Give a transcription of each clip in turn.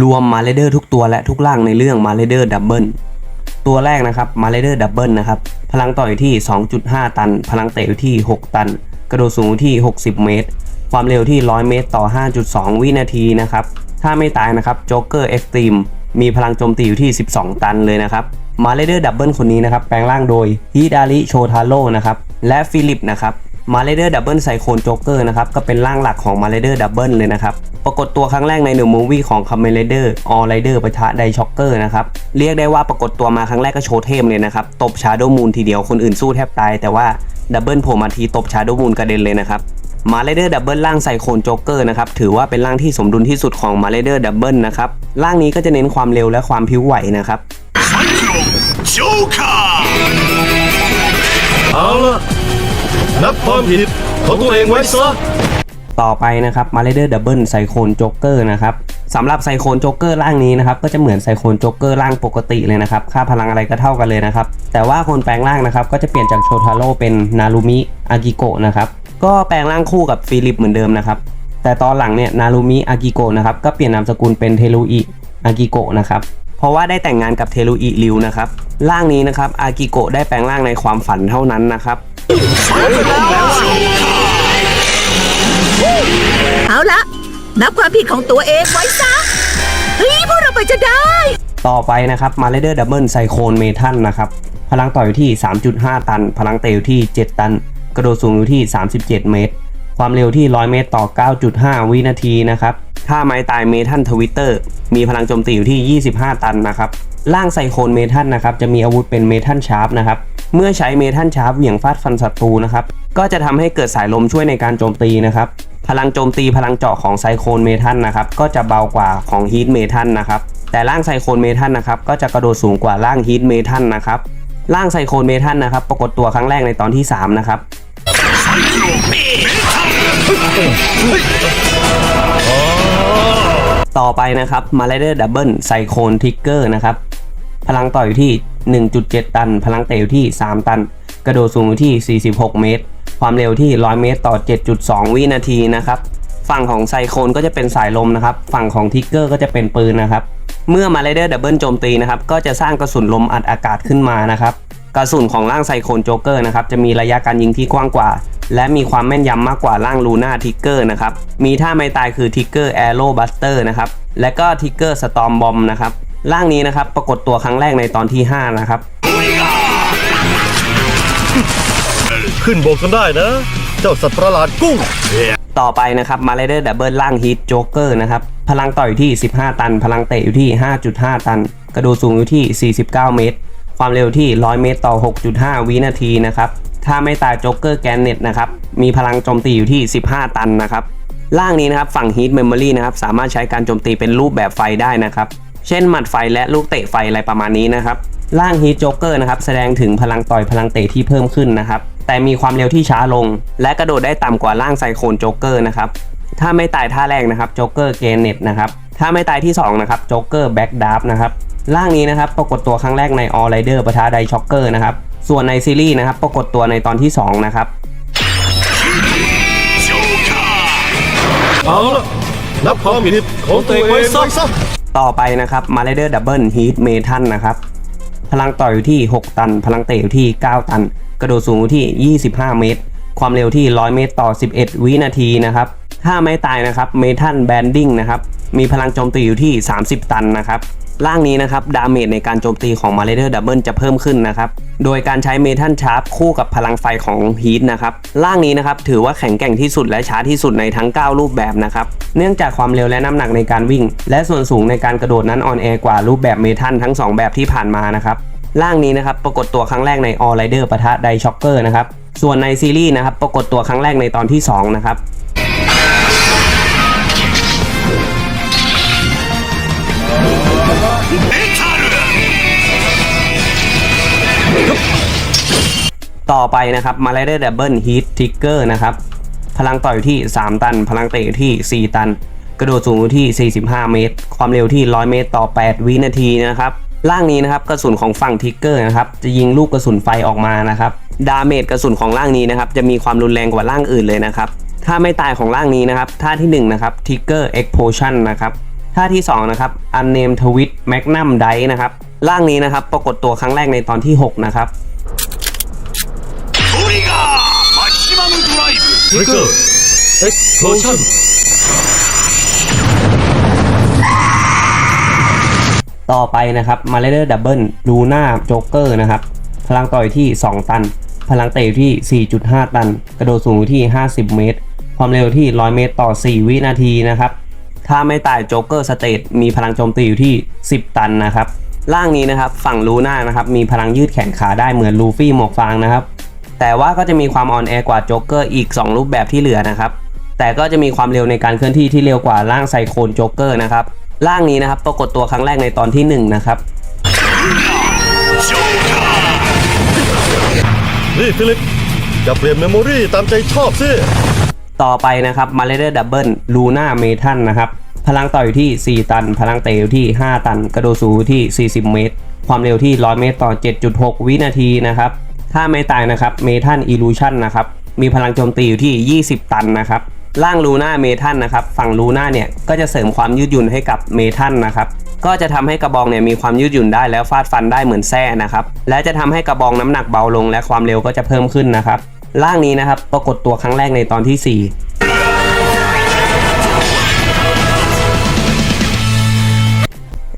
รวมมาเลเดอร์ทุกตัวและทุกร่างในเรื่องมาเลเดอร์ดับเบิลตัวแรกนะครับมาเลเดอร์ดับเบิลนะครับ พลังต่อยที่ 2.5 ตัน พลังเตะอยู่ที่ 6 ตัน กระโดดสูงที่ 60 เมตร ความเร็วที่ 100 เมตรต่อ 5.2 วินาทีนะครับ ถ้าไม่ตายนะครับโจ๊กเกอร์เอ็กซ์ตรีมมีพลังโจมตีอยู่ที่ 12 ตันเลยนะครับ มาเลเดอร์ดับเบิลคนนี้นะครับ แปลงร่างโดยฮิดาริโชทาโร่นะครับ และฟิลิปนะครับ มาเลเดอร์ดับเบิลไซโคนโจ๊กเกอร์นะครับก็เป็นร่างหลักของมาเลเดอร์ดับเบิลเลยนะครับปรากฏตัวครั้งแรกในหนึ่งมูวี่ของคัมเมเลเดอร์ออไรเดอร์ปะทะไดช็อกเกอร์นะครับเรียกได้ว่าปรากฏตัวมาครั้งแรกก็โชว์เทมเลยนะครับตบชาโดมูนทีเดียวคนอื่นสู้แทบตายแต่ว่าดับเบิลโผล่มาทีตบชาโดมูนกระเด็นเลยนะครับมาเลเดอร์ดับเบิลร่างไซโคนโจ๊กเกอร์นะครับถือว่าเป็นร่างที่สมดุลที่สุดของมาเลเดอร์ดับเบิลนะครับร่างนี้ก็จะเน้นความเร็วและความพิ้วไหวนะครับโจ๊กเกอร์เอาละ นับความผิดของตัวเองไว้ซะต่อไปนะครับมาเลเดอร์ดับเบิลไซโคนโจ๊กเกอร์นะครับสำหรับไซโคนโจ๊กเกอร์ร่างนี้นะครับก็จะเหมือนไซโคนโจ๊กเกอร์ร่างปกติเลยนะครับค่าพลังอะไรก็เท่ากันเลยนะครับแต่ว่าคนแปลงร่างนะครับก็จะเปลี่ยนจากโชทาโร่เป็นนารุมิอากิโกะนะครับก็แปลงร่างคู่กับฟิลิปเหมือนเดิมนะครับแต่ตอนหลังเนี่ยนารุมิอากิโกะนะครับก็เปลี่ยนนามสกุลเป็นเทรุอิอากิโกะนะครับเพราะว่าได้แต่งงานกับเทรุอิริวนะครับร่างนี้นะครับอากิโกะได้แปลงร่างในความฝันเท่านั้นนะครับ เอาละนับความผิดของตัวเองไว้ซะเฮ้ยพวกเราไปจะได้ ต่อไปนะครับมาเลเดอร์ดับเบิลไซโคนเมทัลนะครับ พลังต่อยอยู่ที่ 3.5 ตัน พลังเตะอยู่ที่ 7 ตัน กระโดดสูงอยู่ที่ 37 เมตร ความเร็วที่ 100 เมตรต่อ 9.5 วินาทีนะครับถ้าไม้ตายเมทัลทวิตเตอร์มีพลังโจมตีอยู่ที่ 25 ตันนะครับ ร่างไซโคนเมทัลนะครับ จะมีอาวุธเป็นเมทัลชาร์ปนะครับ เมื่อใช้เมทัลชาร์ปเหวี่ยงฟาดฟันศัตรูนะครับ ก็จะทำให้เกิดสายลมช่วยในการโจมตีนะครับ พลังโจมตีพลังเจาะของไซโคนเมทัลนะครับ ก็จะเบากว่าของฮีทเมทัลนะครับ แต่ร่างไซโคนเมทัลนะครับ ก็จะกระโดดสูงกว่าร่างฮีทเมทัลนะครับ ร่างไซโคนเมทัลนะครับ ปรากฏตัวครั้งแรกในตอนที่ 3 นะครับต่อไปนะครับมาเลเดอร์ดับเบิลไซโคนทิกเกอร์นะครับ พลังต่อยอยู่ที่ 1.7 ตัน พลังเตะอยู่ที่ 3 ตัน กระโดดสูงอยู่ที่ 46 เมตร ความเร็วที่ 100 เมตรต่อ 7.2 วินาทีนะครับ ฝั่งของไซโคนก็จะเป็นสายลมนะครับ ฝั่งของทิกเกอร์ก็จะเป็นปืนนะครับ เมื่อมาเลเดอร์ดับเบิลโจมตีนะครับ ก็จะสร้างกระสุนลมอัดอากาศขึ้นมานะครับ กระสุนของร่างไซโคนโจ๊กเกอร์นะครับ จะมีระยะการยิงที่กว้างกว่า และมีความแม่นยำมากกว่าร่างลูน่าทิกเกอร์นะครับ มีท่าไม่ตายคือทิกเกอร์แอโร่บัสเตอร์นะครับ และก็ทิกเกอร์สตอมบอมนะครับ ร่างนี้นะครับปรากฏตัวครั้งแรกในตอนที่ 5 นะครับ ขึ้นบกกันได้นะ เจ้าสัตว์ประหลาดกุ้ง ต่อไปนะครับมาเลเดอร์ดับเบิลล่างฮีทโจ๊กเกอร์นะครับพลังต่อยอยู่ที่ 15 ตัน พลังเตะอยู่ที่ 5.5 ตัน กระโดดสูงอยู่ที่ 49 เมตร ความเร็วที่ 100 เมตรต่อ 6.5 วินาทีนะครับถ้าไม่ตายโจ๊กเกอร์แกนเน็ตนะครับมีพลังโจมตีอยู่ที่ 15 ตันนะครับร่างนี้นะครับฝั่งฮีทเมมโมรีนะครับสามารถใช้การโจมตีเป็นรูปแบบไฟได้นะครับ เช่นหมัดไฟและลูกเตะไฟอะไรประมาณนี้นะครับร่างฮีทโจ๊กเกอร์นะครับแสดงถึงพลังต่อยพลังเตะที่เพิ่มขึ้นนะครับแต่มีความเร็วที่ช้าลง และกระโดดได้ต่ำกว่าร่างไซโคนโจ๊กเกอร์นะครับถ้าไม่ตายท่าแรกนะครับโจ๊กเกอร์เกนเน็ตนะครับถ้าไม่ตายที่2นะครับโจ๊กเกอร์แบ็กดาร์ฟนะครับร่างนี้นะครับปรากฏตัวครั้งแรกในออ l ไรเดอร์ปะทะไดช็อกเกอร์นะครับส่วนในซีรีส์นะครับปรากฏตัวในตอนที่ 2 นะครับเอาละนับความผิดของตัวเองไว้ซะ ต่อไปนะครับมาเลเดอร์ดับเบิลฮีทเมทัลนะครับ พลังต่อยอยู่ที่ 6 ตัน พลังเตะอยู่ที่ 9 ตัน กระโดดสูงอยู่ที่ 25 เมตร ความเร็วที่ 100 เมตรต่อ 11 วินาทีนะครับ ถ้าไม่ตายนะครับเมทัลแบนดิ้งนะครับ มีพลังโจมตีอยู่ที่ 30 ตันนะครับ ร่างนี้นะครับดาเมจในการโจมตีของมาเลเดอร์ดับเบิลจะเพิ่มขึ้นนะครับ โดยการใช้เมทัลชาร์ปคู่กับพลังไฟของฮีทนะครับร่างนี้นะครับถือว่าแข็งแกร่งที่สุดและช้าที่สุดในทั้ง 9 รูปแบบนะครับ เนื่องจากความเร็วและน้ำหนักในการวิ่ง และส่วนสูงในการกระโดดนั้นออนแอร์กว่ารูปแบบเมทัลทั้ง 2 แบบที่ผ่านมานะครับร่างนี้นะครับปรากฏตัวครั้งแรกใน All Rider ปะทะไดช็อกเกอร์นะครับส่วนในซีรีส์นะครับปรากฏตัวครั้งแรกในตอนที่2นะครับ ต่อไปนะครับมา Rider Double Heat Trigger นะครับ พลังต่อยอยู่ที่ 3 ตัน พลังเตะอยู่ที่ 4 ตัน กระโดดสูงอยู่ที่ 45 เมตร ความเร็วที่ 100 เมตรต่อ 8 วินาทีนะครับร่างนี้นะครับกระสุนของฝั่งทิกเกอร์นะครับจะยิงลูกกระสุนไฟออกมานะครับดาเมจกระสุนของร่างนี้นะครับจะมีความรุนแรงกว่าร่างอื่นเลยนะครับถ้าไม่ตายของร่างนี้นะครับท่าที่1นะครับทิกเกอร์ Explosion นะครับ ท่าที่ 2 นะครับอันเนมทวิทแมกนัมได้นะครับ ร่างนี้นะครับปรากฏตัวครั้งแรกในตอนที่ 6 นะครับต่อไปนะครับมาเลเดอร์ดับเบิลลูน่าโจ๊กเกอร์นะครับ พลังต่อยที่ 2 ตัน พลังเตะที่ 4.5 ตัน กระโดดสูงที่ 50 เมตร ความเร็วที่ 100 เมตรต่อ 4 วินาทีนะครับ ถ้าไม่ตายโจ๊กเกอร์สเตตมีพลังโจมตีอยู่ที่ 10 ตันนะครับร่างนี้นะครับฝั่งลูน่านะครับมีพลังยืดแขนขาได้เหมือนลูฟี่หมวกฟางนะครับแต่ว่าก็จะมีความอ่อนแอกว่าโจ๊กเกอร์อีก 2 รูปแบบที่เหลือนะครับแต่ก็จะมีความเร็วในการเคลื่อนที่ที่เร็วกว่าร่างไซโคลโจ๊กเกอร์นะครับร่างนี้นะครับปรากฏตัวครั้งแรกในตอนที่ 1 นะครับนี่ฟิลิปอย่เปลี่ยนเมมโมรีตามใจชอบสิ ต่อไปนะครับมาเลเดอร์ดับเบิลลูน่าเมทันนะครับ พลังต่อยอยู่ที่ 4 ตัน พลังเตะอยู่ที่ 5 ตัน กระโดดสูงที่ 40 เมตร ความเร็วที่ 100 เมตรต่อ 7.6 วินาทีนะครับ ถ้าไม่ตายนะครับ เมทันอิลูชันนะครับ มีพลังโจมตีอยู่ที่ 20 ตันนะครับ ร่างลูน่าเมทันนะครับ ฝั่งลูน่าเนี่ยก็จะเสริมความยืดหยุ่นให้กับเมทันนะครับก็จะทำให้กระบองเนี่ยมีความยืดหยุ่นได้แล้วฟาดฟันได้เหมือนแส้นะครับ และจะทำให้กระบองน้ำหนักเบาลงและความเร็วก็จะเพิ่มขึ้นนะครับ ร่างนี้นะครับปรากฏตัวครั้งแรกในตอนที่ 4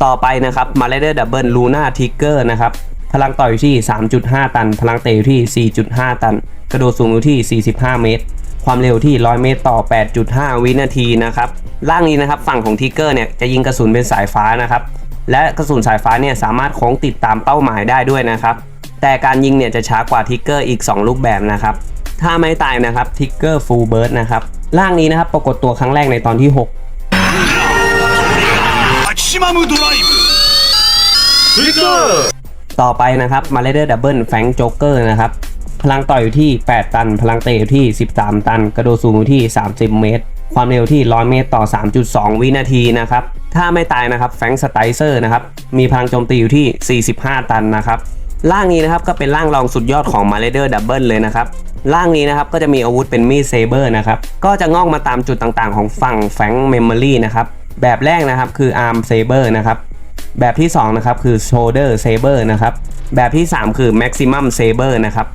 ต่อไปนะครับมาเลเดอร์ดับเบิลลูน่าทิกเกอร์นะครับ พลังต่อยอยู่ที่ 3.5 ตัน พลังเตะอยู่ที่ 4.5 ตัน กระโดดสูงอยู่ที่ 45 เมตร ความเร็วที่ 100 เมตรต่อ 8.5 วินาทีนะครับร่างนี้นะครับฝั่งของทิกเกอร์เนี่ยจะยิงกระสุนเป็นสายฟ้านะครับ และกระสุนสายฟ้าเนี่ยสามารถโค้งติดตามเป้าหมายได้ด้วยนะครับ แต่การยิงเนี่ยจะช้ากว่าทิกเกอร์อีก 2 รูปแบบนะครับ ถ้าไม่ตายนะครับทิกเกอร์ฟูลเบิร์ดนะครับร่างนี้นะครับปรากฏตัวครั้งแรกในตอนที่6กต่อไปนะครับมาเลเดอร์ดับเบิลแฟงโจ๊กเกอร์นะครับพลังต่อยอยู่ที่ 8 ตัน พลังเตะอยู่ที่ 13 ตัน กระโดดสูงอยู่ที่ 30 เมตร ความเร็วที่ 100 เมตรต่อ 3.2 วินาทีนะครับ ถ้าไม่ตายนะครับแฟงสไตเซอร์นะครับ มีพลังโจมตีอยู่ที่ 45 ตันนะครับ ร่างนี้นะครับก็เป็นร่างรองสุดยอดของมาเลเดอร์ดับเบิลเลยนะครับร่างนี้นะครับก็จะมีอาวุธเป็นมีดเซเบอร์นะครับก็จะงอกมาตามจุดต่างๆ ของฝั่งแฟงเมมโมรีนะครับแบบแรกนะครับคืออาร์มเซเบอร์นะครับแบบที่2นะครับคือโชเดอร์เซเบอร์นะครับแบบที่ 3 คือแม็กซิมัมเซเบอร์นะครับ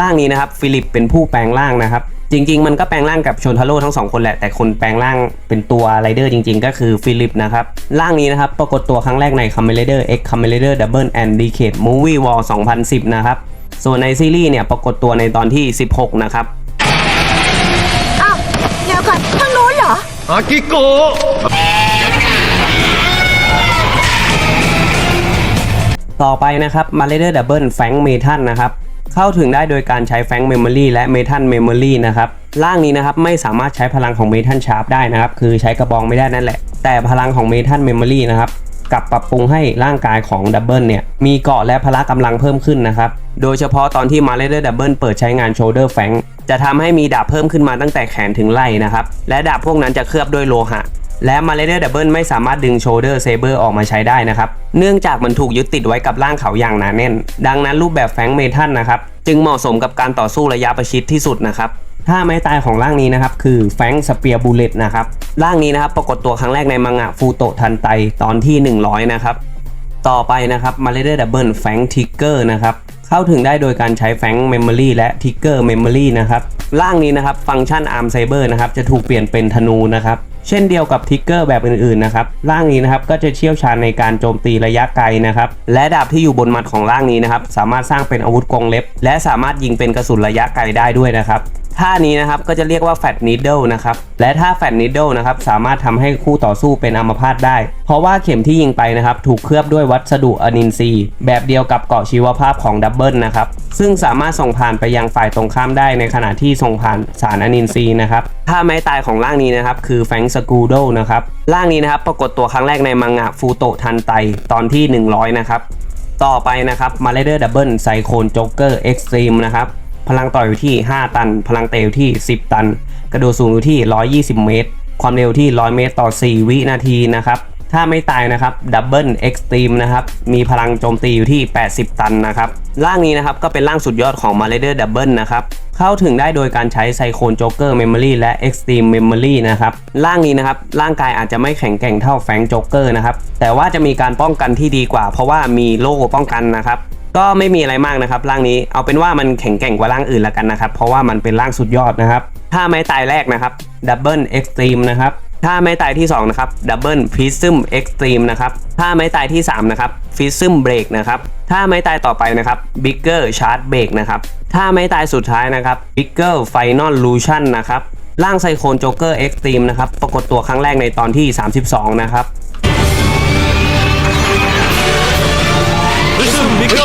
ร่างนี้นะครับฟิลิปเป็นผู้แปลงร่างนะครับ จริง ๆ มันก็แปลงร่างกับชนทาโร่ทั้งสองคนแหละ แต่คนแปลงร่างเป็นตัวไรเดอร์จริง ๆ ก็คือฟิลิปนะครับ ร่างนี้นะครับ ปรากฏตัวครั้งแรกใน Kamen Rider X Kamen Rider Double and Decade Movie War 2010 นะครับ ส่วนในซีรีส์เนี่ยปรากฏตัวในตอนที่ 16 นะครับอ้าวเดี๋ยวก่อนทางโน้นเหรอ อากิโกะต่อไปนะครับมาเลเดอร์ดับเบิลแฟงเมทัลนะครับ เข้าถึงได้โดยการใช้แฟงเมมโมรีและเมทัลเมมโมรีนะครับร่างนี้นะครับไม่สามารถใช้พลังของเมทัลชาร์ปได้นะครับ คือใช้กระบองไม่ได้นั่นแหละ แต่พลังของเมทัลเมมโมรีนะครับกับปรับปรุงให้ร่างกายของดับเบิลเนี่ยมีเกาะและพละกำลังเพิ่มขึ้นนะครับ โดยเฉพาะตอนที่มาเลเดอร์ดับเบิลเปิดใช้งานโชเดอร์แฟงจะทำให้มีดาบเพิ่มขึ้นมาตั้งแต่แขนถึงไหล่นะครับ และดาบพวกนั้นจะเคลือบด้วยโลหะ และมาเลเดอร์ดับเบิลไม่สามารถดึงโชเดอร์เซเบอร์ออกมาใช้ได้นะครับ เนื่องจากมันถูกยึดติดไว้กับร่างเขาอย่างหนาแน่น ดังนั้นรูปแบบแฟงเมทัลนะครับ จึงเหมาะสมกับการต่อสู้ระยะประชิดที่สุดนะครับถ้าไม้ตายของร่างนี้นะครับ คือแฟงสเปียร์บูเลตนะครับร่างนี้นะครับปรากฏตัวครั้งแรกในมังงะฟูโตทันไตตอนที่ 100 นะครับ ต่อไปนะครับมาเลเดอร์ดับเบิลแฟงทิกเกอร์นะครับ เข้าถึงได้โดยการใช้แฟงเมมโมรีและทิกเกอร์เมมโมรีนะครับร่างนี้นะครับฟังก์ชันอาร์มไซเบอร์นะครับจะถูกเปลี่ยนเป็นธนูนะครับเช่นเดียวกับทิกเกอร์แบบอื่นๆนะครับร่างนี้นะครับก็จะเชี่ยวชาญในการโจมตีระยะไกลนะครับและดาบที่อยู่บนมัดของร่างนี้นะครับสามารถสร้างเป็นอาวุธกรงเล็บ และสามารถยิงเป็นกระสุนระยะไกลได้ด้วยนะครับ ท่านี้นะครับก็จะเรียกว่าแฟตนิดเดิลนะครับและท่าแฟตนิดเดิลนะครับสามารถทำให้คู่ต่อสู้เป็นอัมพาตได้ เพราะว่าเข็มที่ยิงไปนะครับถูกเคลือบด้วยวัสดุอนินทรีย์ แบบเดียวกับเกาะชีวภาพของดับเบิลนะครับซึ่งสามารถส่งผ่านไปยังฝ่ายตรงข้ามได้ในขณะที่ส่งผ่านสารอนินทรีย์นะครับท่าไม้ตายของร่างนี้นะครับคือแฟงสกูโดนะครับร่างนี้นะครับปรากฏตัวครั้งแรกในมังงะฟูโตทันไตตอนที่ 100 นะครับต่อไปนะครับมาเลเดอร์ดับเบิลไซโคนโจ๊กเกอร์เอ็กซ์ตรีมนะครับ พลังต่อยอยู่ที่ 5 ตัน พลังเตะอยู่ที่ 10 ตัน กระโดดสูงอยู่ที่ 120 เมตร ความเร็วที่ 100 เมตรต่อ 4 วินาทีนะครับ ถ้าไม่ตายนะครับดับเบิลเอ็กซ์ตรีมนะครับ มีพลังโจมตีอยู่ที่ 80 ตันนะครับ ร่างนี้นะครับก็เป็นร่างสุดยอดของมาเลเดอร์ดับเบิลนะครับเข้าถึงได้โดยการใช้ไซโคนโจ๊กเกอร์เมมโมรีและ Extreme Memory นะครับ ร่างนี้นะครับ ร่างกายอาจจะไม่แข็งแกร่งเท่าแฟงโจ๊กเกอร์นะครับ แต่ว่าจะมีการป้องกันที่ดีกว่า เพราะว่ามีโล่ป้องกันนะครับ ก็ไม่มีอะไรมากนะครับร่างนี้เอาเป็นว่ามันแข็งแกร่งกว่าร่างอื่นละกันนะครับ เพราะว่ามันเป็นร่างสุดยอดนะครับ ถ้าไม้ตายแรกนะครับดับเบิลเอ็กซ์ตรีมนะครับถ้าไม้ตายที่ 2 นะครับดับเบิลพิซึมเอ็กซ์ตรีมนะครับถ้าไม้ตายที่ 3 นะครับฟิซึมเบรกนะครับถ้าไม้ตายต่อไปนะครับบิ๊กเกอร์ชาร์จเบรกนะครับถ้าไม้ตายสุดท้ายนะครับบิ๊กเกอร์ไฟนอลลูชั่นนะครับร่างไซโคนโจ๊กเกอร์เอ็กซ์ตรีมนะครับปรากฏตัวครั้งแรกในตอนที่ 32 นะครับ リズムミカ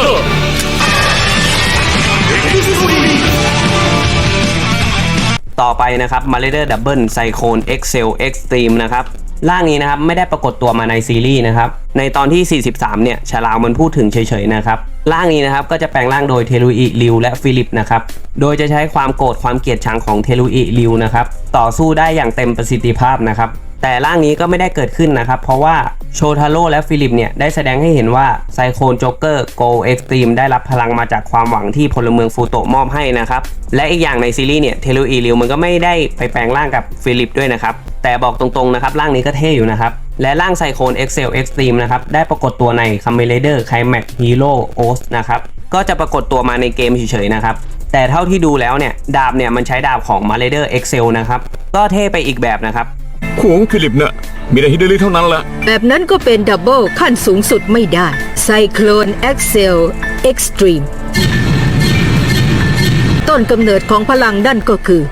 ต่อไปนะครับมาเลเดอร์ดับเบิลไซโคนเอ็กเซลเอ็กซ์ตรีมนะครับร่างนี้นะครับไม่ได้ปรากฏตัวมาในซีรีส์นะครับในตอนที่ 43 เนี่ยชาลาวมันพูดถึงเฉยๆนะครับร่างนี้นะครับก็จะแปลงร่างโดยเทลูอิริวและฟิลิปนะครับโดยจะใช้ความโกรธความเกลียดชังของเทลูอิริวนะครับต่อสู้ได้อย่างเต็มประสิทธิภาพนะครับ แต่ร่างนี้ก็ไม่ได้เกิดขึ้นนะครับ เพราะว่าโชทาโร่และฟิลิปเนี่ยได้แสดงให้เห็นว่าไซโคนโจ๊กเกอร์โกเอ็กซ์ตรีมได้รับพลังมาจากความหวังที่พลเมืองฟูโตมอบให้นะครับ และอีกอย่างในซีรีส์เนี่ยเทลูอีริวมันก็ไม่ได้ไปแปลงร่างกับฟิลิปด้วยนะครับ แต่บอกตรงๆนะครับร่างนี้ก็เท่อยู่นะครับ และร่างไซโคนเอ็กเซลเอ็กซ์ตรีมนะครับได้ปรากฏตัวในคัมเมเลเดอร์ไคลแม็กฮีโร่โอสนะครับก็จะปรากฏตัวมาในเกมเฉยๆนะครับแต่เท่าที่ดูแล้วเนี่ยดาบเนี่ยมันใช้ดาบของมาเลเดอร์เอ็กเซลนะครับก็เท่ไปอีกแบบนะครับ ขวงฟิลิปเนี่ยมีแต่ฮิเดลิเท่านั้นแหละแบบนั้นก็เป็นดับเบิลขั้นสูงสุดไม่ได้ไซโคลนเอ็กเซลเอ็กซ์ตรีมต้นกำเนิดของพลังนั่นก็คือ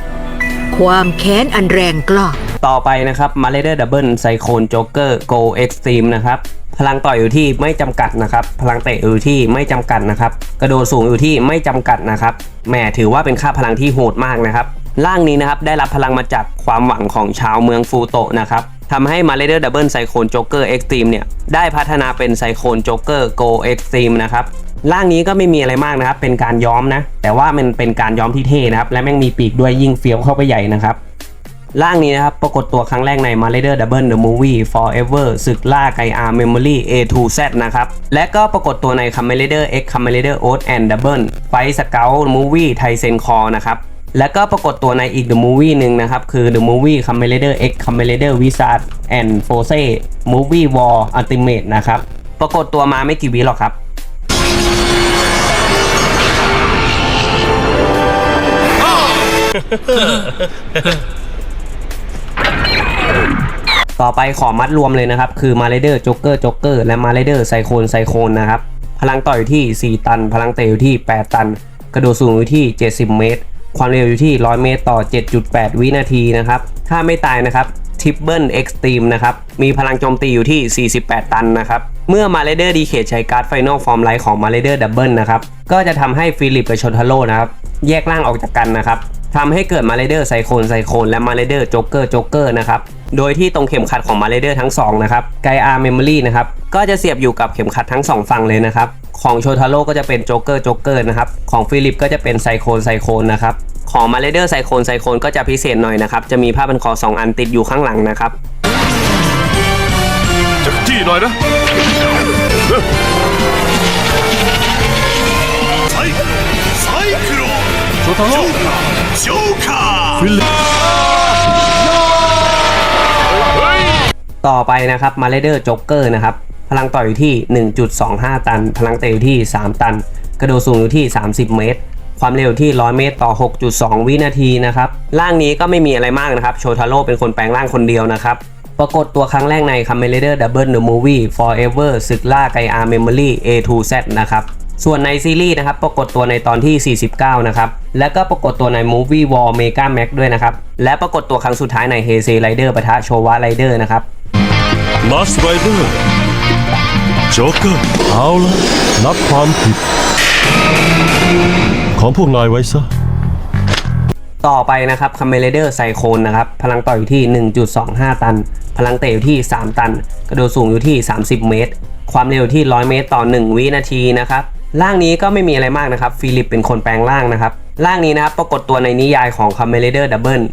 ความแค้นอันแรงกล้าต่อไปนะครับมาเลเดอร์ดับเบิลไซโคนโจ๊กเกอร์โกเอ็กซ์ตรีมนะครับพลังต่อยอยู่ที่ไม่จำกัดนะครับ พลังเตะอยู่ที่ไม่จำกัดนะครับ กระโดดสูงอยู่ที่ไม่จำกัดนะครับแหมถือว่าเป็นค่าพลังที่โหดมากนะครับ ร่างนี้นะครับได้รับพลังมาจากความหวังของชาวเมืองฟูโตะนะครับทำให้มาเลเดอร์ดับเบิลไซโคนโจ๊กเกอร์เอ็กซ์ตรีมเนี่ยได้พัฒนาเป็นไซโคนโจ๊กเกอร์โกเอ็กซ์ตรีมนะครับร่างนี้ก็ไม่มีอะไรมากนะครับ เป็นการย้อมนะ แต่ว่ามันเป็นการย้อมที่เท่นะครับ และแม่งมีปีกด้วยยิ่งเฟี้ยวเข้าไปใหญ่นะครับ ร่างนี้นะครับ ปรากฏตัวครั้งแรกใน m a l e d e r Double the Movie Forever ศึกล่าไกอาร์ Memory A to Z นะครับ และก็ปรากฏตัวใน c a m e l e d e r X c a m e l e d e r Oath and Double Fight Scout Movie t h a i s e n c o r นะครับ และก็ปรากฏตัวในอีก The Movie หนึ่งนะครับ คือ The Movie c a m e l e d e r X c a m e l e d e r Wizard and Force Movie War Ultimate นะครับ ปรากฏตัวมาไม่กี่วิหรอกครับต่อไปขอมัดรวมเลยนะครับ คือมาเลเดอร์จ็อกเกอร์จ็อกเกอร์และมาเลเดอร์ไซโคนไซโคนนะครับ พลังต่อยอยู่ที่ 4 ตัน พลังเตะอยู่ที่ 8 ตัน กระโดดสูงอยู่ที่ 70 เมตร ความเร็วอยู่ที่ 100 เมตรต่อ 7.8 วินาทีนะครับ ถ้าไม่ตายนะครับทิปเบิลเอ็กซ์ตรีมนะครับ มีพลังโจมตีอยู่ที่ 48 ตันนะครับ เมื่อมาเลเดอร์ดีเคใช้การ์ดไฟนอลฟอร์มไลท์ของมาเลเดอร์ดับเบิลนะครับ ก็จะทำให้ฟิลิปกับชนทาโร่นะครับ แยกร่างออกจากกันนะครับทำให้เกิดมาเลเดอร์ไซโคนไซโคนและมาเลเดอร์จ็อกเกอร์จ็อกเกอร์นะครับ โดยที่ตรงเข็มขัดของมาเลเดอร์ทั้ง 2 นะครับไกอาร์เมมโมรีนะครับ ก็จะเสียบอยู่กับเข็มขัดทั้ง 2 ฝั่งเลยนะครับ ของโชทาโร่ก็จะเป็นโจ๊กเกอร์โจ๊กเกอร์นะครับ ของฟิลิปก็จะเป็นไซโคนไซโคนนะครับ ของมาเลเดอร์ไซโคนไซโคนก็จะพิเศษหน่อยนะครับ จะมีผ้าพันคอ 2 อันติดอยู่ข้างหลังนะครับจะจี้หน่อยนะไซไซโครโชทาโร่โจคาฟิลิป ต่อไปนะครับมาเลเดอร์จ็อกเกอร์นะครับพลังต่อยอยู่ที่ 1.25 ตัน พลังเตะอยู่ที่ 3 ตัน กระโดดสูงอยู่ที่ 30 เมตร ความเร็วที่ 100 เมตรต่อ 6.2 วินาทีนะครับร่างนี้ก็ไม่มีอะไรมากนะครับ โชทาโร่เป็นคนแปลงร่างคนเดียวนะครับ ปรากฏตัวครั้งแรกใน c a m e l e d e r Double the Movie Forever ศึกล่าไกอา Memory A to Z นะครับส่วนในซีรีส์นะครับปรากฏตัวในตอนที่ 49 นะครับ และก็ปรากฏตัวใน Movie War Mega Max ด้วยนะครับ และปรากฏตัวครั้งสุดท้ายใน h e y s e Rider ปะทะโชวะ Rider นะครับ มาสไรเดอร์โจ๊กเกอร์เอาละนับความผิด ของพวกนายไว้ซะ ต่อไปนะครับคัมเมเลเดอร์ไซโคนนะครับ พลังต่อยอยู่ที่ 1.25 ตัน พลังเตะอยู่ที่ 3 ตัน กระโดดสูงอยู่ที่ 30 เมตร ความเร็วที่ 100 เมตรต่อ 1 วินาทีนะครับร่างนี้ก็ไม่มีอะไรมากนะครับ ฟิลิปเป็นคนแปลงร่างนะครับ ร่างนี้นะครับปรากฏตัวในนิยายของ c a m e l e d e r Double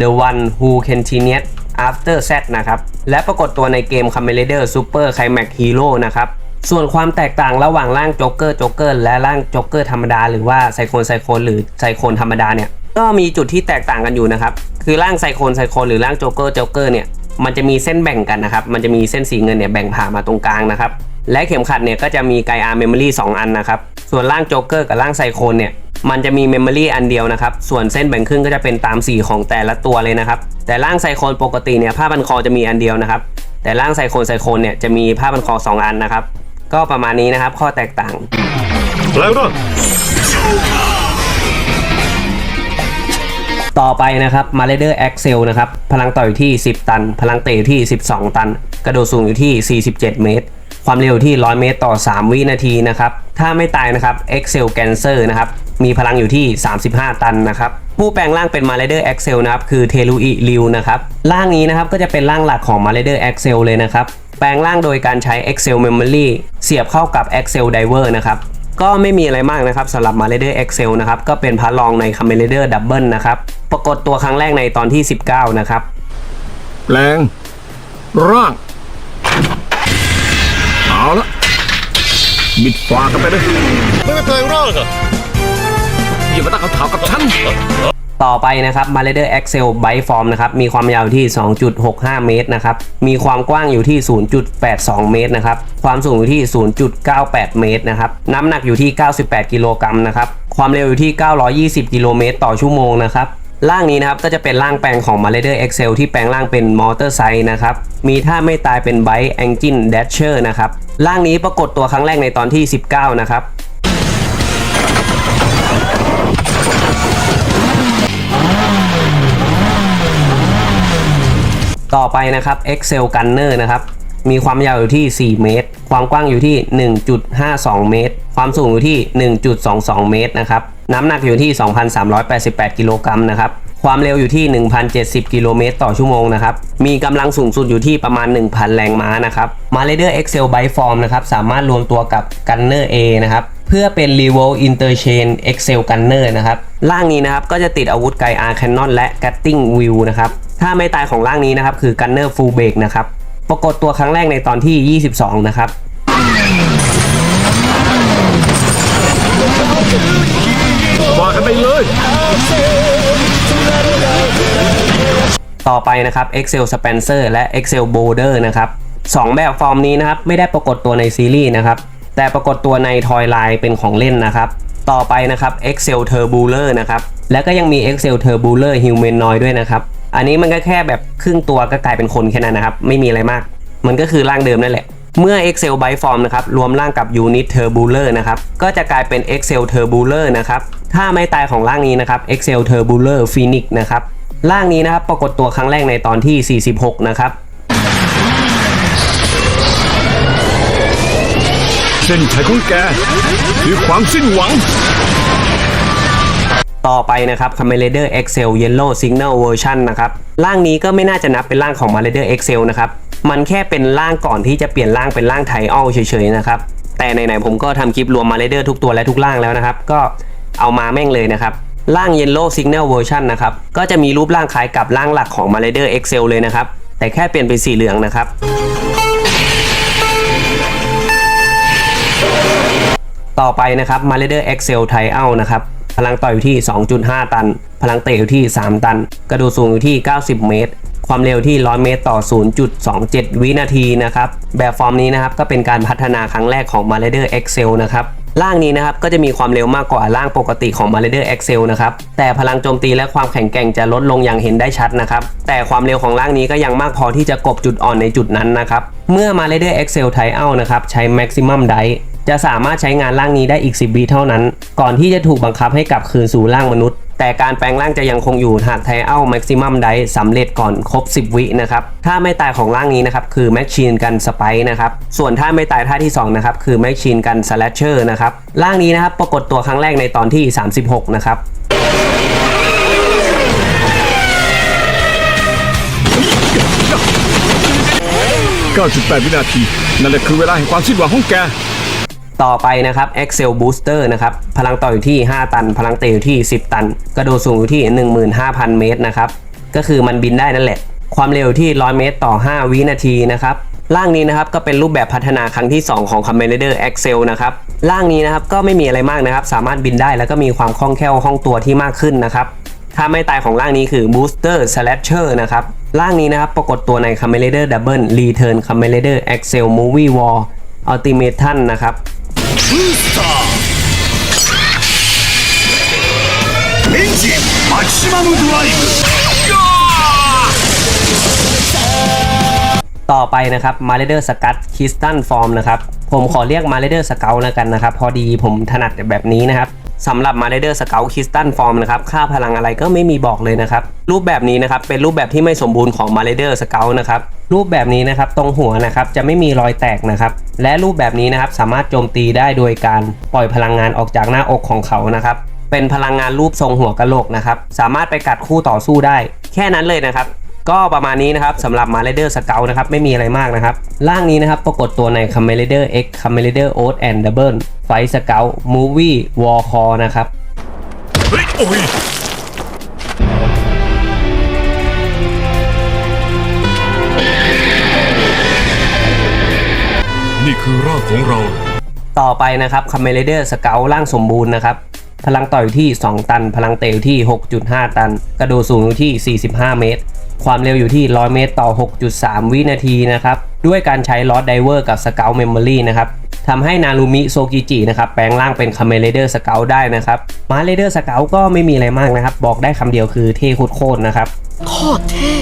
The One Who Continued After Z นะครับ และปรากฏตัวในเกม c a m e l e d e r Super Climax Hero นะครับส่วนความแตกต่างระหว่างร่างโจ๊กเกอร์โจ๊กเกอร์และร่างโจ๊กเกอร์ธรรมดาหรือว่าไซโคนไซโคนหรือไซโคนธรรมดาเนี่ยก็มีจุดที่แตกต่างกันอยู่นะครับคือร่างไซโคนไซโคนหรือร่างโจ๊กเกอร์โจ๊กเกอร์เนี่ยมันจะมีเส้นแบ่งกันนะครับมันจะมีเส้นสีเงินเนี่ยแบ่งผ่ามาตรงกลางนะครับ และเข็มขัดเนี่ยก็จะมีไกอาร์เมมโมรี่2อันนะครับ ส่วนร่างโจ๊กเกอร์กับร่างไซโคนเนี่ยมันจะมีเมมโมรี่อันเดียวนะครับ ส่วนเส้นแบ่งครึ่งก็จะเป็นตามสีของแต่ละตัวเลยนะครับ แต่ร่างไซโคนปกติเนี่ยผ้าพันคอจะมีอันเดียวนะครับ แต่ร่างไซโคนไซโคนเนี่ยจะมีผ้าพันคอสองอันนะครับ ก็ประมาณนี้นะครับ ข้อแตกต่าง แล้วร่างต่อไปนะครับมาเลเดอร์แอ็กเซลนะครับ พลังต่ออยู่ที่ 10 ตัน พลังเตะอยู่ที่ 12 ตัน กระโดดสูงอยู่ที่ 47 เมตร ความเร็วที่ 100 เมตรต่อ 3 วินาทีนะครับ ถ้าไม่ตายนะครับ Excel c a n c e r นะครับ มีพลังอยู่ที่ 35 ตันนะครับ ผู้แปลงร่างเป็นมาเลเดอร์แอ็กเซลนะครับ คือเทลูอิริวนะครับ ร่างนี้นะครับก็จะเป็นร่างหลักของมาเลเดอร์แอ็กเซลเลยนะครับ แปลงร่างโดยการใช้ Excel Memory เสียบเข้ากับ Excel Diver นะครับก็ไม่มีอะไรมากนะครับสำหรับ m a r a d e r Excel นะครับ ก็เป็นพระรองใน c a m e r a d e r Double นะครับ ปรากฏตัวครั้งแรกในตอนที่ 19 นะครับแปลงร่าง เอาละมิดฟ้ากันไปเลยไม่ไม่แปลงร่างอะอย่ามาตั้งคำถามกับฉันต่อไปนะครับ m a r a d e r Excel Byte Form นะครับ มีความยาวอยู่ที่ 2.65 เมตรนะครับ มีความกว้างอยู่ที่ 0.82 เมตรนะครับ ความสูงอยู่ที่ 0.98 เมตรนะครับ น้ำหนักอยู่ที่ 98 กิโลกรัมนะครับ ความเร็วอยู่ที่ 920 กิโลเมตรต่อชั่วโมงนะครับ ร่างนี้นะครับก็จะเป็นร่างแปลงของ m a r a d e r Excel ที่แปลงร่างเป็นมอเตอร์ไซค์นะครับ มีท่าไม่ตายเป็น Byte Engine Dasher นะครับ ร่างนี้ปรากฏตัวครั้งแรกในตอนที่ 19 นะครับต่อไปนะครับ Excel Gunner นะครับ มีความยาวอยู่ที่ 4 เมตร ความกว้างอยู่ที่ 1.52 เมตร ความสูงอยู่ที่ 1.22 เมตรนะครับ น้ำหนักอยู่ที่ 2,388 กิโลกรัมนะครับ ความเร็วอยู่ที่ 1,070 กิโลเมตรต่อชั่วโมงนะครับ มีกำลังสูงสุดอยู่ที่ประมาณ 1,000 แรงม้านะครับ m a r a d e r Excel Byte Form นะครับ สามารถรวมตัวกับ Gunner A นะครับ เพื่อเป็น r e v o l Interchain Excel Gunner นะครับร่างนี้นะครับ ก็จะติดอาวุธไกอาร์แคนนอนและ Cutting Wheel นะครับ ถ้าไม่ตายของร่างนี้นะครับ คือ Gunner Full Break นะครับ ปรากฏตัวครั้งแรกในตอนที่ 22 นะครับ ว่ากันไปเลย ต่อไปนะครับ Excel Spencer และ Excel Boulder นะครับสองแบบฟอร์มนี้นะครับ ไม่ได้ปรากฏตัวในซีรีส์นะครับ แต่ปรากฏตัวใน Toy Line เป็นของเล่นนะครับ ต่อไปนะครับ Excel Turbular นะครับ แล้วก็ยังมี Excel Turbular Humanoid ด้วยนะครับ อันนี้มันก็แค่แบบครึ่งตัวก็กลายเป็นคนแค่นั้นนะครับ ไม่มีอะไรมาก มันก็คือร่างเดิมนั่นแหละ เมื่อ Excel Byte Form นะครับรวมร่างกับ Unit Turbular นะครับก็จะกลายเป็น Excel Turbular นะครับถ้าไม่ตายของร่างนี้นะครับ Excel Turbular Phoenix นะครับร่างนี้นะครับปรากฏตัวครั้งแรกในตอนที่ 46 นะครับเส้นชัยของแกคือความสิ้นหวัง ต่อไปนะครับ c a m e r a d e r Excel Yellow Signal Version นะครับ ร่างนี้ก็ไม่น่าจะนับเป็นร่างของ m a r a d e r Excel นะครับ มันแค่เป็นร่างก่อนที่จะเปลี่ยนร่างเป็นร่างไทออลเฉยๆนะครับ แต่ไหนๆผมก็ทำคลิปรวม m a r a d e r ทุกตัวและทุกร่างแล้วนะครับ ก็เอามาแม่งเลยนะครับร่าง Yellow Signal Version นะครับ ก็จะมีรูปร่างคล้ายกับร่างหลักของ m a r a d e r Excel เลยนะครับ แต่แค่เปลี่ยนเป็นสีเหลืองนะครับ ต่อไปนะครับ m a r a d e r Excel t i a l นะครับ พลังต่ออยู่ที่ 2.5 ตัน พลังเตะอยู่ที่ 3 ตัน กระโดดสูงอยู่ที่ 90 เมตร ความเร็วที่ 100 เมตรต่อ 0.27 วินาทีนะครับ แบบฟอร์มนี้นะครับก็เป็นการพัฒนาครั้งแรกของ m a r a d e r Excel นะครับร่างนี้นะครับก็จะมีความเร็วมากกว่าร่างปกติของ m a r a d e r Excel นะครับ แต่พลังโจมตีและความแข็งแกร่งจะลดลงอย่างเห็นได้ชัดนะครับ แต่ความเร็วของร่างนี้ก็ยังมากพอที่จะกบจุดอ่อนในจุดนั้นนะครับ เมื่อ m a r a d e r Excel t i a l นะครับใช้ Maximum Dice จะสามารถใช้งานร่างนี้ได้อีก 10วิเท่านั้น ก่อนที่จะถูกบังคับให้กลับคืนสู่ร่างมนุษย์ แต่การแปลงร่างจะยังคงอยู่หากไทเอัลแม็กซิมัมได้สำเร็จก่อนครบ 10 วินะครับถ้าไม่ตายของร่างนี้นะครับคือแม็กชีนกันสไปนะครับส่วนถ้าไม่ตายท่าที่2นะครับคือแม็กชีนกันสแลชเชอร์นะครับร่างนี้นะครับปรากฏตัวครั้งแรกในตอนที่ 36 นะครับ9.8 วินาที นั่นแหละคือเวลาแห่งความสิ้นหวังของแก ต่อไปนะครับ Excel Booster นะครับ พลังต่ออยู่ที่ 5 ตัน พลังเตะอยู่ที่ 10 ตัน กระโดดสูงอยู่ที่ 15,000 เมตรนะครับ ก็คือมันบินได้นั่นแหละ ความเร็วที่ 100 เมตรต่อ 5 วินาทีนะครับร่างนี้นะครับก็เป็นรูปแบบพัฒนาครั้งที่ 2 ของ Kamen Rider Excel นะครับร่างนี้นะครับก็ไม่มีอะไรมากนะครับ สามารถบินได้แล้วก็มีความคล่องแคล่วห้องตัวที่มากขึ้นนะครับถ้าไม่ตายของร่างนี้คือ Booster Slasher นะครับร่างนี้นะครับปรากฏตัวใน Kamen Rider Double Return Kamen Rider Excel Movie War Ultimate นะครับ スターエンジンマキシマムドライブ ต่อไปนะครับ m a r a d e r Scut Crystal Form นะครับ ผมขอเรียก m a r a d e r Scout แล้วกันนะครับ พอดีผมถนัดแบบนี้นะครับ สำหรับ m a r a d e r Scout Crystal Form นะครับค่าพลังอะไรก็ไม่มีบอกเลยนะครับ รูปแบบนี้นะครับเป็นรูปแบบที่ไม่สมบูรณ์ของ m a r a d e r Scout นะครับรูปแบบนี้นะครับตรงหัวนะครับจะไม่มีรอยแตกนะครับ และรูปแบบนี้นะครับสามารถโจมตีได้โดยการปล่อยพลังงานออกจากหน้าอกของเขานะครับเป็นพลังงานรูปทรงหัวกะโหลกนะครับสามารถไปกัดคู่ต่อสู้ได้ แค่นั้นเลยนะครับ ก็ประมาณนี้นะครับสำหรับ m a r a d e r Scout นะครับไม่มีอะไรมากนะครับ ร่างนี้นะครับปรากฏตัวใน c a m e r a d e r X c a m e r a d e r Oath and Double Fight Scout Movie War Call นะครับเฮ้ยโอ้ยนี่คือร่างของเรา ต่อไปนะครับ c a m e r a d e r Scout ร่างสมบูรณ์นะครับพลังต่อยอยู่ที่ 2 ตัน พลังเตะอยู่ที่ 6.5 ตัน กระโดดสูงอยู่ที่ 45 เมตร ความเร็วอยู่ที่ 100 เมตรต่อ 6.3 วินาทีนะครับ ด้วยการใช้ลอ d ไดเวอร์กับ Scout Memory นะครับทำให้นารุมิโซกิจินะครับแปลงร่างเป็น c a m e r a d e r Scout ได้นะครับมาเรเดอร์สเกลก็ไม่มีอะไรมากนะครับ บอกได้คำเดียวคือเท่โคตรๆนะครับโคตรเท่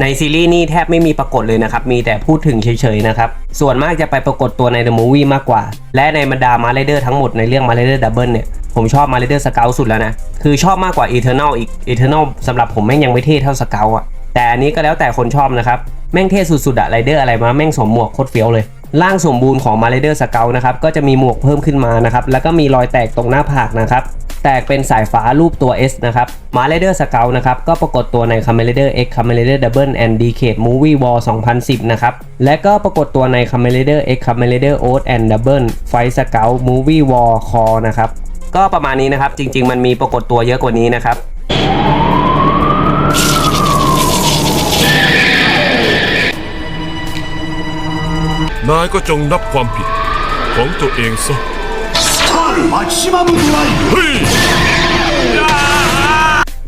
ในซีรีส์นี่แทบไม่มีปรากฏเลยนะครับ มีแต่พูดถึงเฉยๆนะครับ ส่วนมากจะไปปรากฏตัวใน The Movie มากกว่า และในบรรดามาเรเดอร์ทั้งหมดในเรื่องมาเรเดอร์ดับเบิลเนี่ย ผมชอบมาเรเดอร์สเกลสุดแล้วนะ คือชอบมากกว่า Eternal อีก Eternal สำหรับผมแม่งยังไม่เท่เท่าสเกลอะแต่อันนี้ก็แล้วแต่คนชอบนะครับ แม่งเท่สุดๆอะไรเดอร์อะไรมาแม่งสวมหมวกโคตรเฟี้ยวเลยร่างสมบูรณ์ของมาเรเดอร์สเกลนะครับก็จะมีหมวกเพิ่มขึ้นมานะครับแล้วก็มีรอยแตกตรงหน้าผากนะครับแตกเป็นสายฟ้ารูปตัว S นะครับมาเ r เดอร์สเกลนะครับก็ปรากฏตัวใน c a m e r a d e r X c a m e r a d e r Double and Decade Movie War 2010 นะครับและก็ปรากฏตัวใน c a m e r a d e r X c a m e r a d e r Oath and Double Fight Scout Movie War Call นะครับ ก็ประมาณนี้นะครับ จริง ๆ มันมีปรากฏตัวเยอะกว่านี้นะครับนายก็จงนับความผิดของตัวเองซะ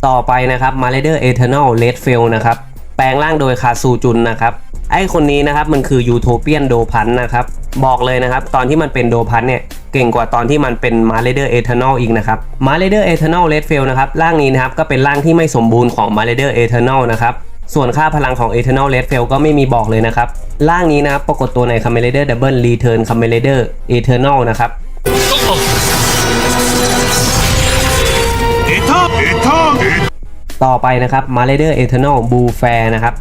ต่อไปนะครับมาเลเดอร์เอเทอร์นอลเลดเฟลนะครับ แปลงร่างโดยคาซูจุนนะครับ ไอคนนี้นะครับมันคือยูโทเปียนโดพันนะครับ บอกเลยนะครับ ตอนที่มันเป็นโดพันเนี่ย เก่งกว่าตอนที่มันเป็นมาเลเดอร์เอเทอร์นอลอีกนะครับมาเลเดอร์เอเทอร์นอลเลดเฟลนะครับร่างนี้นะครับก็เป็นร่างที่ไม่สมบูรณ์ของมาเลเดอร์เอเทอร์นอลนะครับส่วนค่าพลังของเอเทอร์นอลเลดเฟลก็ไม่มีบอกเลยนะครับ ร่างนี้นะปรากฏตัวในคัมเบรเ c a m e l a d e r Double Return c a m e เดอร์เอเทอร์นอลนะครับต่อไปนะครับม m a l a d e r Eternal Blue Fair นะครับ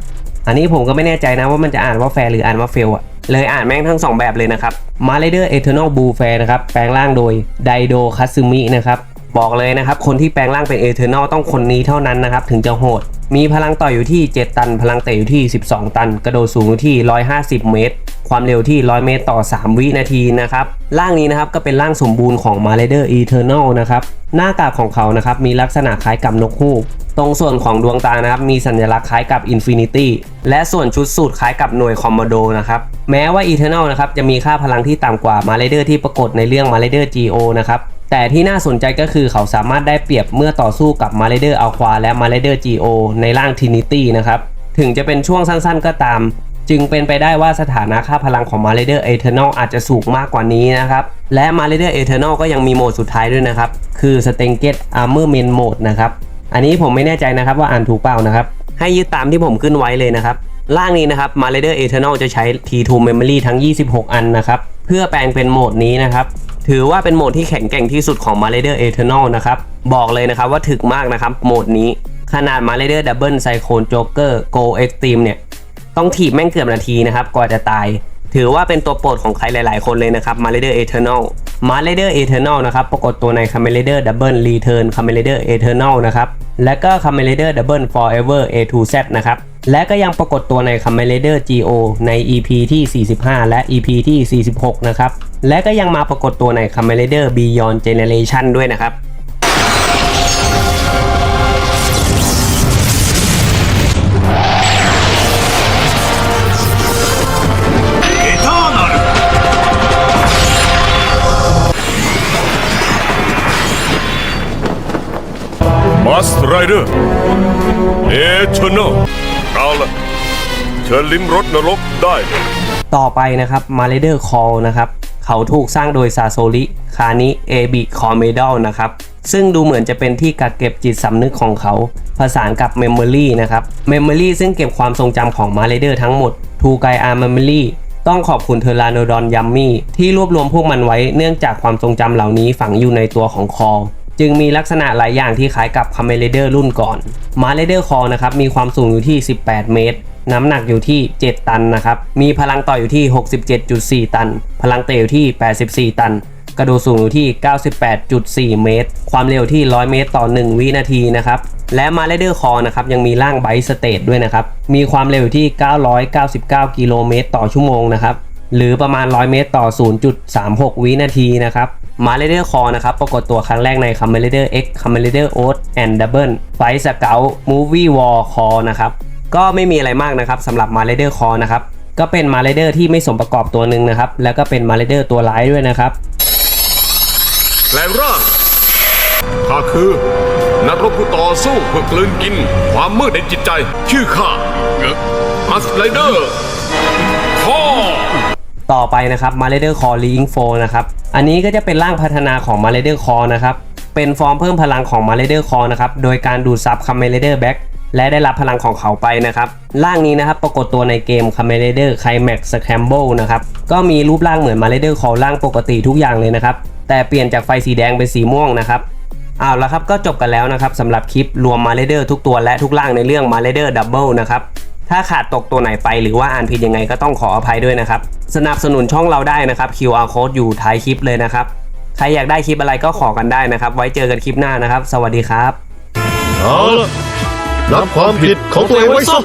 อันนี้ผมก็ไม่แน่ใจนะว่ามันจะอ่านว่าแฟร์หรืออ่านว่าเฟลอะ เลยอ่านแม่งทั้ง 2 แบบเลยนะครับ m a r a d e r Eternal Blue Fair นะครับ แปลงร่างโดยไดโดคัตซึมินะครับบอกเลยนะครับ คนที่แปลงร่างเป็น Eternal ต้องคนนี้เท่านั้นนะครับ ถึงจะโหด มีพลังต่อยอยู่ที่ 7 ตัน พลังเตะอยู่ที่ 12 ตัน กระโดดสูงอยู่ที่ 150 เมตร ความเร็วที่ 100 เมตรต่อ 3 วินาทีนะครับ ร่างนี้นะครับก็เป็นร่างสมบูรณ์ของ m a r a d e r Eternal นะครับ หน้ากากของเขานะครับมีลักษณะคล้ายกับนกฮูก ตรงส่วนของดวงตานะครับมีสัญลักษณ์คล้ายกับ Infinity และส่วนชุดสูตรคล้ายกับหน่วยคอมมานโดนะครับแม้ว่า Eternal นลนะครับจะมีค่าพลังที่ต่ำกว่า m a r a d e r ที่ปรากฏในเรื่อง m a r a d e r GO นะครับแต่ที่น่าสนใจก็คือเขาสามารถได้เปรียบเมื่อต่อสู้กับ m a r a d e r Aqua และ m a r a d e r GO ในร่าง Trinity นะครับถึงจะเป็นช่วงสั้นๆก็ตาม จึงเป็นไปได้ว่าสถานะค่าพลังของ m a r a d e r Eternal อลอาจจะสูงมากกว่านี้นะครับ และ m a r a d e r Eternal ก็ยังมีโหมดสุดท้ายด้วยนะครับ คือ s t e n g e t Armor Main Mode นะครับ อันนี้ผมไม่แน่ใจนะครับว่าอ่านถูกเปล่านะครับ ให้ยึดตามที่ผมขึ้นไว้เลยนะครับร่างนี้นะครับ m a r a d e r Eternal จะใช้ T2 Memory ทั้ง 26 อันนะครับเพื่อแปลงเป็นโหมดนี้นะครับถือว่าเป็นโหมดที่แข็งแกร่งที่สุดของ m a r a d e r Eternal นะครับ บอกเลยนะครับว่าถึกมากนะครับ โหมดนี้ ขนาด m a r a d e r Double Cyclone Joker Go Extreme เนี่ย ต้องถีบแม่งเกือบนาทีนะครับกว่าจะตาย ถือว่าเป็นตัวโปรดของใครหลาย ๆ คนเลยนะครับมาเลเดอร์เอเทอร์นอลมาเลเดอร์เอเทอร์นอลนะครับปรากฏตัวในคัมเมเลเดอร์ดับเบิลรีเทิร์นคัมเมเลเดอร์เอเทอร์นอลนะครับและก็คัมเมเลเดอร์ดับเบิลฟอร์เอเวอร์เอทูเซนะครับและก็ยังปรากฏตัวในคัมเมเลเดอร์จีโอใน EP ที่ 45 และ EP ที่ 46 นะครับและก็ยังมาปรากฏตัวในคัมเมเลเดอร์บีออนเจเนเรชันด้วยนะครับ เดอร์เอเทนเอาละเชิญลิ้มรสนรกได้ ต่อไปนะครับมาเลเดอร์คอลนะครับเขาถูกสร้างโดยซาโซริคานิเอบิคอมเมดอลนะครับซึ่งดูเหมือนจะเป็นที่กักเก็บจิตสำนึกของเขาผสานกับ Memory นะครับ Memory ซึ่งเก็บความทรงจำของมาเลเดอร์ทั้งหมดทูไกอาร์ Memory ต้องขอบคุณเทอร์าโนดอนยัมมี่ที่รวบรวมพวกมันไว้เนื่องจากความทรงจำเหล่านี้ฝังอยู่ในตัวของคอ จึงมีลักษณะหลายอย่างที่คล้ายกับคาเมเลเดอร์รุ่นก่อนมาเลเดอร์คอนะครับมีความสูงอยู่ที่ 18 เมตร น้ำหนักอยู่ที่ 7 ตันนะครับมีพลังต่ออยู่ที่ 67.4 ตัน พลังเตะอยู่ที่ 84 ตัน กระโดดสูงอยู่ที่ 98.4 เมตร ความเร็วที่ 100 เมตรต่อ 1 วินาทีนะครับและมาเลเดอร์คอนะครับยังมีร่างไบสเตทด้วยนะครับมีความเร็วอยู่ที่ 999 กิโลเมตรต่อชั่วโมงนะครับหรือประมาณ 100 เมตรต่อ 0.36 วินาทีนะครับ มาเลเดอร์คอนะครับปรากฏตัวครั้งแรกใน c a m e l a d e r X c a m e l a d e r Oath and Double Fight Scout Movie War Call นะครับก็ไม่มีอะไรมากนะครับสำหรับมาเลเดอร์คอนะครับก็เป็นมาเลเดอร์ที่ไม่สมประกอบตัวหนึ่งนะครับ แล้วก็เป็นมาเลเดอร์ตัวร้ายด้วยนะครับแปลงร่างข้าคือ นักรบผู้ต่อสู้เพื่อกลืนกิน ความมืดในจิตใจ ชื่อข้าอัสไลเดอร์ ต่อไปนะครับมาเลเดอร์คอลิงโฟนะครับ อันนี้ก็จะเป็นร่างพัฒนาของมาเลเดอร์คอนะครับ เป็นฟอร์มเพิ่มพลังของมาเลเดอร์คอนะครับ โดยการดูดซับคาเมเลเดอร์แบ็กและได้รับพลังของเขาไปนะครับ ร่างนี้นะครับปรากฏตัวในเกมคาเมเลเดอร์ไคลแม็กซ์แคมเบิลนะครับ ก็มีรูปร่างเหมือนมาเลเดอร์คอร่างปกติทุกอย่างเลยนะครับ แต่เปลี่ยนจากไฟสีแดงเป็นสีม่วงนะครับเอาละครับก็จบกันแล้วนะครับสำหรับคลิปรวมมาเลเดอร์ทุกตัวและทุกร่างในเรื่องมาเลเดอร์ดับเบิลนะครับ ถ้าขาดตกตัวไหนไปหรือว่าอ่านผิดยังไงก็ต้องขออภัยด้วยนะครับ สนับสนุนช่องเราได้นะครับ QR code อยู่ท้ายคลิปเลยนะครับ ใครอยากได้คลิปอะไรก็ขอกันได้นะครับ ไว้เจอกันคลิปหน้านะครับ สวัสดีครับ เอาละรับความผิดของตัวเองไว้ซะ